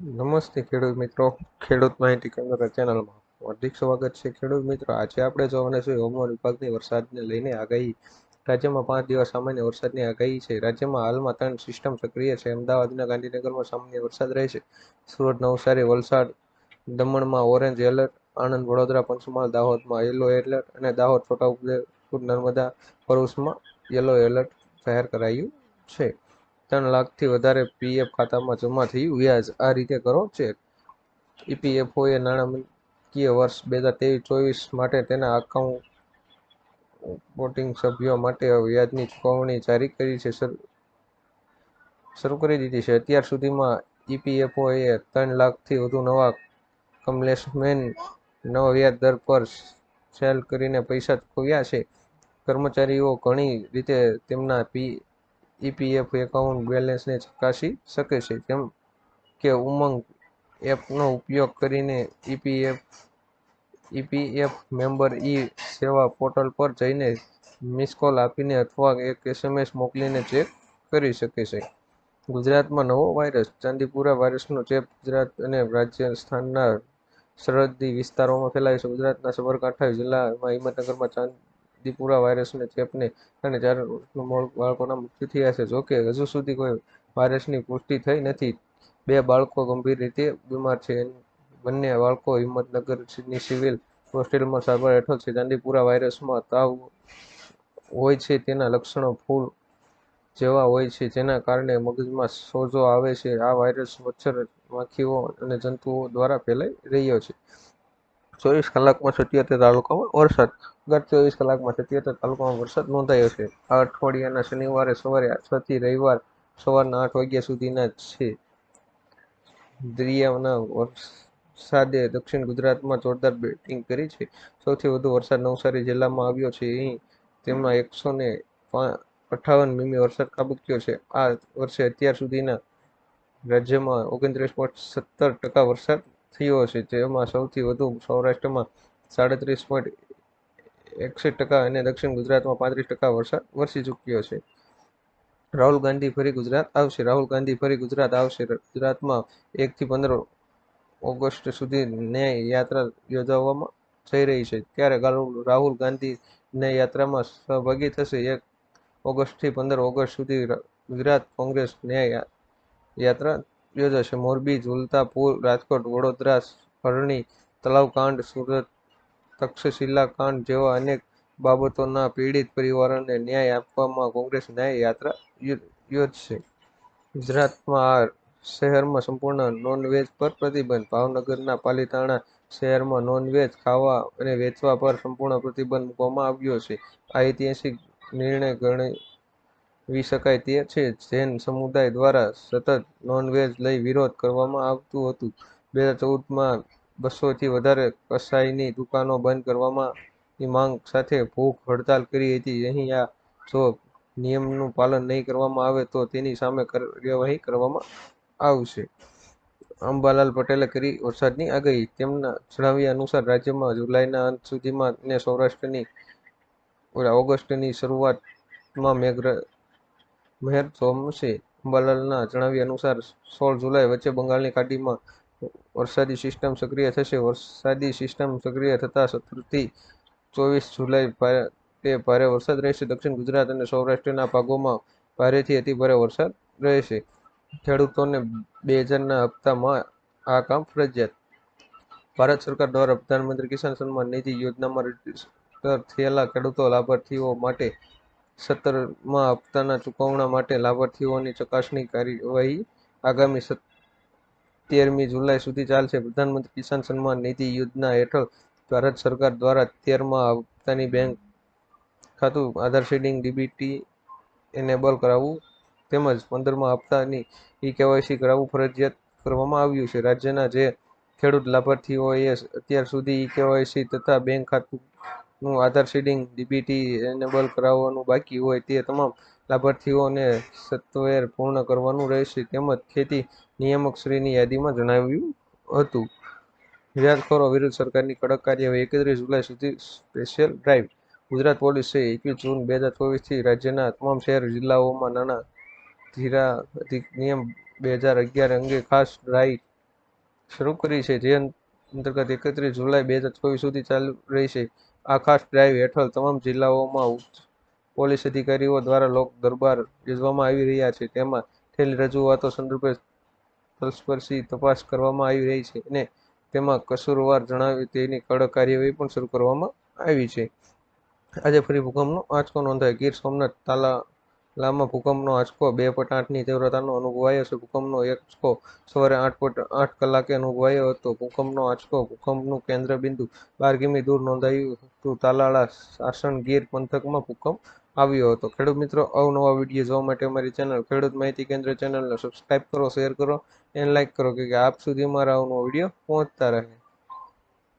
નમસ્તે ખેડૂત મિત્રો. ખેડૂત માહિતી કેન્દ્ર ચેનલમાં હાર્દિક સ્વાગત છે. ખેડૂત મિત્રો, આજે આપણે જોવાના છે હવામાન વિભાગની વરસાદને લઈને આગાહી. રાજ્યમાં પાંચ દિવસ સામાન્ય વરસાદની આગાહી છે. રાજ્યમાં હાલમાં ત્રણ સિસ્ટમ સક્રિય છે. અમદાવાદના ગાંધીનગરમાં સામાન્ય વરસાદ રહેશે સુરત, નવસારી, વલસાડ, દમણમાં ઓરેન્જ એલર્ટ, આણંદ, વડોદરા, પંચમહાલ, દાહોદમાં યલો એલર્ટ અને દાહોદ, છોટાઉદેપુર, નર્મદા, ભરૂચમાં યલો એલર્ટ જાહેર કરાયું છે. ત્રણ લાખથી વધારે પીએફ ખાતામાં જમા થયું વ્યાજ આ રીતે કરો ચેક. ઈપીએફઓએ નાણાકીય વર્ષ બે હજાર ત્રેવીસ ચોવીસ માટે તેના અકાઉન્ટિંગ સભ્યો માટે વ્યાજની ચુકવણી જારી કરી છે. શરૂ કરી દીધી છે. અત્યાર સુધીમાં ઈપીએફઓએ ત્રણ લાખથી વધુ નવા કમલેશમેન નવા વ્યાજ દર પર સેલ કરીને પૈસા ચૂકવ્યા છે. કર્મચારીઓ ઘણી રીતે તેમના પી ઈપીએફ એકાઉન્ટ બેલેન્સને ચકાસી શકે છે જેમ કે ઉમંગ એપનો ઉપયોગ કરીને ઈપીએફ ઈપીએફ મેમ્બર ઈ સેવા પોર્ટલ પર જઈને મિસ કોલ આપીને અથવા એક એસએમએસ મોકલીને ચેક કરી શકે છે. ગુજરાતમાં નવો વાયરસ, ચાંદીપુરા વાયરસનો ચેપ ગુજરાત અને રાજસ્થાનના સરહદી વિસ્તારોમાં ફેલાયો છે. ગુજરાતના સાબરકાંઠા જિલ્લામાં હિંમતનગરમાં ચાંદીપુરા વાયરસને ચેપને અને ચાર બાળકોના મૃત્યુ થયા છે, જોકે હજુ સુધી કોઈ વાયરસની પુષ્ટિ થઈ નથી. બે બાળકો ગંભીર રીતે બીમાર છે. બંને બાળકો હિંમતનગરની સિવિલ હોસ્પિટલમાં સારવાર હેઠળ છે. ચાંદીપુરા વાયરસમાં તાવ હોય છે તેના લક્ષણો ફૂલ જેવા હોય છે, જેના કારણે મગજમાં સોજો આવે છે. આ વાયરસ મચ્છર, માખીઓ અને જંતુઓ દ્વારા ફેલાઈ રહ્યો છે. ચોવીસ કલાકમાં સત્યોતેર તાલુકામાં વરસાદ. ગત ચોવીસ કલાકમાં સત્યોતેર તાલુકામાં વરસાદ નોંધાયો છે. આ અઠવાડિયાના શનિવારે સવારે છ થી રવિવાર સવારના આઠ વાગ્યા સુધીના છે. દરિયાના વરસાદે દક્ષિણ ગુજરાતમાં જોરદાર બેટિંગ કરી છે. સૌથી વધુ વરસાદ નવસારી જિલ્લામાં આવ્યો છે. અહીં તેમાં એકસો ને અઠાવન મીમી વરસાદ ખાબક્યો છે. આ વર્ષે અત્યાર સુધીના રાજ્યમાં ઓગણત્રીસ પોઈન્ટ સત્તર ટકા વરસાદ થયો છે જેમાં સૌથી વધુ સૌરાષ્ટ્રમાં સાડત્રીસ પોઈન્ટ એકસઠ ટકા અને દક્ષિણ ગુજરાતમાં પાંત્રીસ ટકા વરસાદ વરસી ચૂક્યો છે. રાહુલ ગાંધી ફરી ગુજરાત આવશે. રાહુલ ગાંધી ફરી ગુજરાત આવશે. ગુજરાતમાં એકથી પંદર ઓગસ્ટ સુધી ન્યાય યાત્રા યોજવામાં જઈ રહી છે. ત્યારે રાહુલ ગાંધી ન્યાય યાત્રામાં સહભાગી થશે. એક ઓગસ્ટથી પંદર ઓગસ્ટ સુધી ગુજરાત કોંગ્રેસ ન્યાય યાત્રા યોજાશે. મોરબી ઝુલતા રાજકોટ, વડોદરા હરણી તલાવકાંડ સુરત તક્ષશિલા કાંડ જેવા અનેક બાબતોના પીડિત પરિવારોને ન્યાય આપવામાં કોંગ્રેસ ન્યાય યાત્રા યોજશે. ગુજરાતમાં શહેરમાં સંપૂર્ણ નોનવેજ પર પ્રતિબંધ. ભાવનગરના પાલીતાણા શહેરમાં નોનવેજ ખાવા અને વેચવા પર સંપૂર્ણ પ્રતિબંધ મૂકવામાં આવ્યો છે. આ ઐતિહાસિક નિર્ણય ગણાવી શકાય તે છે. જૈન સમુદાય દ્વારા સતત નોનવેજ લઈ વિરોધ કરવામાં આવતું હતું. બે હજાર ચૌદમાં બસોથી વધારે કસાઈની દુકાનો બંધ કરવાની માંગ સાથે ભૂખ હડતાલ કરી હતી. અહીં આ જો નિયમનું પાલન નહીં કરવામાં આવે તો તેની સામે કાર્યવાહી કરવામાં આવશે. અંબાલાલ પટેલે કરી વરસાદની આગાહી. તેમના જણાવ્યા અનુસાર રાજ્યમાં જુલાઈના અંત સુધીમાં ને સૌરાષ્ટ્રની ઓગસ્ટની શરૂઆતમાં મેઘ મહેર થોમસે અંબાલાલના જણાવ્યા અનુસાર સોળ જુલાઈ વચ્ચે બંગાળની ખાડીમાં વરસાદી સિસ્ટમ સક્રિય થશે. વરસાદી સિસ્ટમ સક્રિય થતાં સત્તરથી ચોવીસ જુલાઈ તે ભારે વરસાદ રહેશે. દક્ષિણ ગુજરાત અને સૌરાષ્ટ્રના ભાગોમાં ભારેથી અતિભારે વરસાદ રહેશે. ખેડૂતોને બે હજારના હપ્તામાં આ કામ ફરજિયાત. ભારત સરકાર દ્વારા પ્રધાનમંત્રી કિસાન સન્માન નિધિ યોજનામાં રજિસ્ટર થયેલા ખેડૂતો લાભાર્થીઓ માટે સત્તરમા હપ્તાના ચુકવણા માટે લાભાર્થીઓની ચકાસણી કાર્યવાહી આગામી તેરમી જુલાઈ સુધી ચાલશે. પ્રધાનમંત્રી કિસાન સન્માન નિધિ યોજના હેઠળ ભારત સરકાર દ્વારા તેરમા હપ્તાની બેંક ખાતું, આધાર શેડિંગ ડીબીટી એનેબલ કરાવવું તેમજ પંદરમા હપ્તાની ઈ કેવાયસી કરાવવું ફરજિયાત કરવામાં આવ્યું છે. રાજ્યના જે ખેડૂત લાભાર્થીઓએ અત્યાર સુધી ઈ કેવાયસી તથા બેંક ખાતુંનું આધાર સીડિંગ ડીબીટી એનેબલ કરાવવાનું બાકી હોય તે તમામ લાભાર્થીઓને સત્વરે પૂર્ણ કરવાનું રહેશે. તેમજ ખેતી નિયામકશ્રીની યાદીમાં જણાવ્યું હતું. વ્યાજખોરો વિરુદ્ધ સરકારની કડક કાર્યવાહી એકત્રીસ જુલાઈ સુધી સ્પેશિયલ ડ્રાઈવ ગુજરાત પોલીસે એકવીસ જૂન બે હજાર ચોવીસથી રાજ્યના તમામ શહેર જિલ્લાઓમાં નાણાં ધીરા અધિનિયમ બે હજાર અગિયાર અંગે ખાસ ડ્રાઈવ શરૂ કરી છે. જે અંતર્ગત એકત્રીસ જુલાઈ બે હજાર ચોવીસ સુધી ચાલુ રહેશે. આ ખાસ ડ્રાઈવ હેઠળ તમામ જિલ્લાઓમાં ઉચ્ચ પોલીસ અધિકારીઓ દ્વારા લોક દરબાર યોજવામાં આવી રહ્યા છે. તેમાં થયેલી રજૂઆતો સંદર્ભે તલસ્પર્શી તપાસ કરવામાં આવી રહી છે અને તેમાં કસૂરવાર જણાવે તેની કડક કાર્યવાહી પણ શરૂ કરવામાં આવી છે. આજે ફરી ભૂકંપનો આંચકો નોંધાયો. ગીર સોમનાથ તાલાલામાં ભૂકંપનો આંચકો, બે પોઈન્ટ આઠની તીવ્રતાનો અનુભવાયો છે. ભૂકંપનો આંચકો સવારે આઠ પોઈન્ટ આઠ કલાકે અનુભવાયો હતો. ભૂકંપનો આંચકો, ભૂકંપનું કેન્દ્ર બિંદુ બાર કિમી દૂર નોંધાયું હતું. તાલાળા આસન ગીર પંથકમાં ભૂકંપ આવ્યો હતો. ખેડૂત મિત્રો, અવનવા વીડિયો જોવા માટે અમારી ચેનલ ખેડૂત માહિતી કેન્દ્ર ચેનલને સબસ્ક્રાઇબ કરો શેર કરો એન્ડ લાઇક કરો કે આપ સુધી મારા અવનવો વીડિયો પહોંચતા રહે.